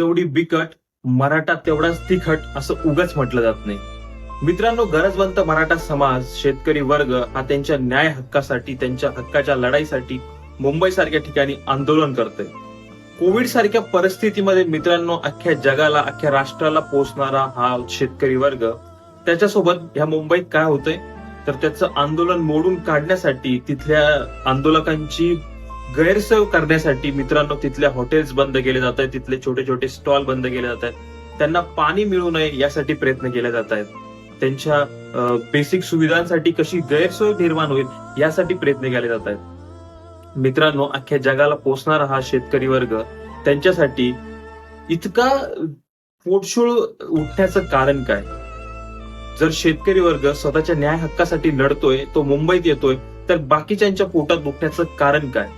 तेवढी बिकट मराठा तेवढाच तिखट असं उगाच म्हटलं जात नाही. मित्रांनो गरजवंत मराठा समाज शेतकरी वर्ग हा त्यांच्या न्याय हक्कासाठी त्यांच्या हक्काच्या लढाईसाठी मुंबई सारख्या ठिकाणी आंदोलन करतोय. कोविड सारख्या परिस्थितीमध्ये मित्रांनो अख्ख्या जगाला अख्ख्या राष्ट्राला पोचणारा हा शेतकरी वर्ग त्याच्यासोबत ह्या मुंबईत काय होतंय? तर त्याचं आंदोलन मोडून काढण्यासाठी तिथल्या आंदोलकांची गैरसोय करण्यासाठी मित्रांनो तिथल्या हॉटेल्स बंद केले जात आहेत तिथले छोटे छोटे स्टॉल बंद केले जात आहेत. त्यांना पाणी मिळू नये यासाठी प्रयत्न केले जात आहेत. त्यांच्या बेसिक सुविधांसाठी कशी गैरसोय निर्माण होईल यासाठी प्रयत्न केले जात आहेत. मित्रांनो अख्ख्या जगाला पोचणारा हा शेतकरी वर्ग त्यांच्यासाठी इतका पोटशूळ उठण्याचं कारण काय? जर शेतकरी वर्ग स्वतःच्या न्याय हक्कासाठी लढतोय तो मुंबईत येतोय तर बाकीच्यांच्या पोटात दुखण्याचं कारण काय?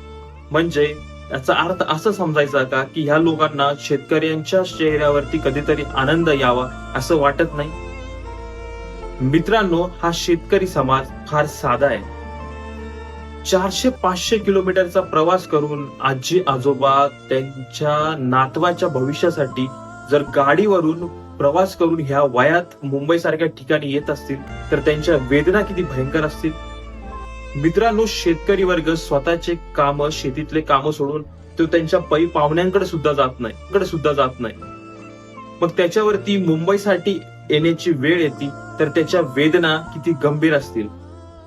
म्हणजे याचा अर्थ असं समजायचा का की ह्या लोकांना शेतकऱ्यांच्या चेहऱ्यावरती कधीतरी आनंद यावा असं वाटत नाही? मित्रांनो हा शेतकरी समाज फार साधा आहे. चारशे पाचशे किलोमीटरचा प्रवास करून आजी आजोबा त्यांच्या नातवाच्या भविष्यासाठी जर गाडीवरून प्रवास करून ह्या वयात मुंबई सारख्या ठिकाणी येत असतील तर त्यांच्या वेदना किती भयंकर असतील? मित्रांनो शेतकरी वर्ग स्वतःचे काम शेतीतले काम सोडून तो त्यांच्या पै पाहुण्यांकडे सुद्धा जात नाही. कडे सुद्धा जात नाही. मग त्याच्यावरती मुंबईसाठी येण्याची वेळ येते तर त्याच्या वेदना किती गंभीर असतील.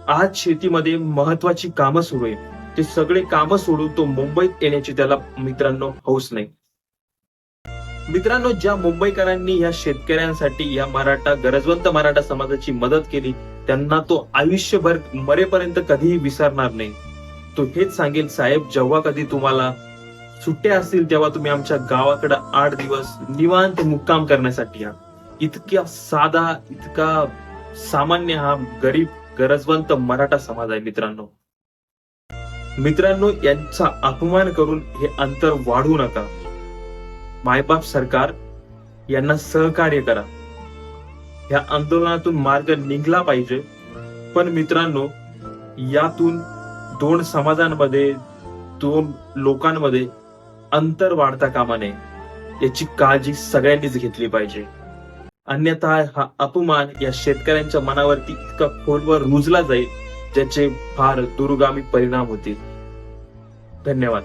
आज शेतीमध्ये महत्वाची कामं सुरू आहे ते सगळे कामं सोडून तो मुंबईत येण्याची त्याला मित्रांनो हौस नाही. मित्रांनो ज्या मुंबईकरांनी या शेतकऱ्यांसाठी या मराठा गरजवंत मराठा समाजाची मदत केली त्यांना तो आयुष्यभर मरेपर्यंत कधीही विसरणार नाही. तो हेच सांगेल साहेब जेव्हा कधी तुम्हाला सुट्ट्या असतील तेव्हा तुम्ही आमच्या गावाकडे आठ दिवस निवांत मुक्काम करण्यासाठी या. इतक्या साधा इतका सामान्य हा गरीब गरजवंत मराठा समाज आहे मित्रांनो. मित्रांनो यांचा अपमान करून हे अंतर वाढू नका. मायबाप सरकार यांना सहकार्य करा. या आंदोलनातून मार्ग निघला पाहिजे. पण मित्रांनो यातून दोन समाजांमध्ये दोन लोकांमध्ये अंतर वाढता कामा नये याची काळजी सगळ्यांनीच घेतली पाहिजे. अन्यथा हा अपमान या शेतकऱ्यांच्या मनावरती इतका खोलवर रुजला जाईल ज्याचे फार दुर्गामी परिणाम होतील. धन्यवाद.